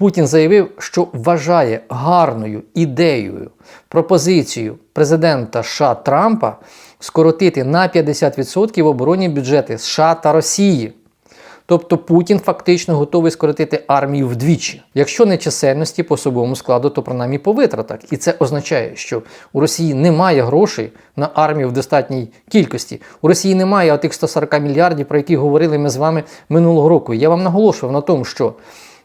Путін заявив, що вважає гарною ідеєю, пропозицією президента США Трампа скоротити на 50% оборонні бюджети США та Росії. Тобто Путін фактично готовий скоротити армію вдвічі. Якщо не чисельності по особовому складу, то принаймні по витратах. І це означає, що у Росії немає грошей на армію в достатній кількості. У Росії немає тих 140 мільярдів, про які говорили ми з вами минулого року. Я вам наголошував на тому, що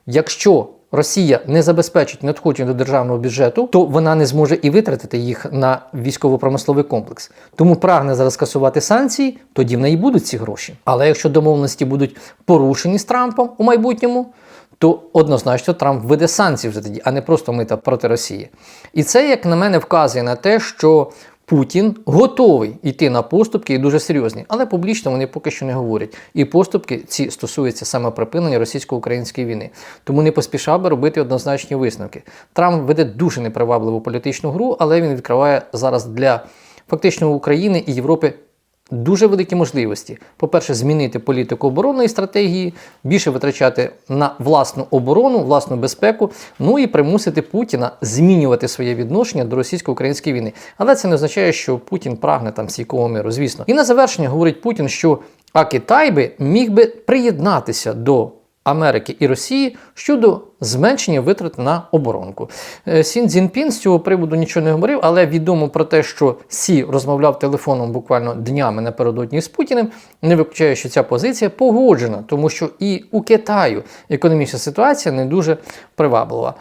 якщо Росія не забезпечить надходження до державного бюджету, то вона не зможе і витратити їх на військово-промисловий комплекс. Тому прагне зараз скасувати санкції, тоді в неї будуть ці гроші. Але якщо домовленості будуть порушені з Трампом у майбутньому, то однозначно Трамп введе санкції вже тоді, а не просто мита проти Росії. І це, як на мене, вказує на те, що Путін готовий йти на поступки і дуже серйозні, але публічно вони поки що не говорять. І поступки ці стосуються саме припинення російсько-української війни. Тому не поспішав би робити однозначні висновки. Трамп веде дуже непривабливу політичну гру, але він відкриває зараз для фактично України і Європи. Дуже великі можливості. По-перше, змінити політику оборонної стратегії, більше витрачати на власну оборону, власну безпеку, ну і примусити Путіна змінювати своє відношення до російсько-української війни. Але це не означає, що Путін прагне там стійкого миру, звісно. І на завершення говорить Путін, що а Китай би міг би приєднатися до Америки і Росії щодо зменшення витрат на оборонку. Е, Сін Цзіньпін з цього приводу нічого не говорив, але відомо про те, що Сі розмовляв телефоном буквально днями напередодні з Путіним, не виключає, що ця позиція погоджена, тому що і у Китаю економічна ситуація не дуже приваблива.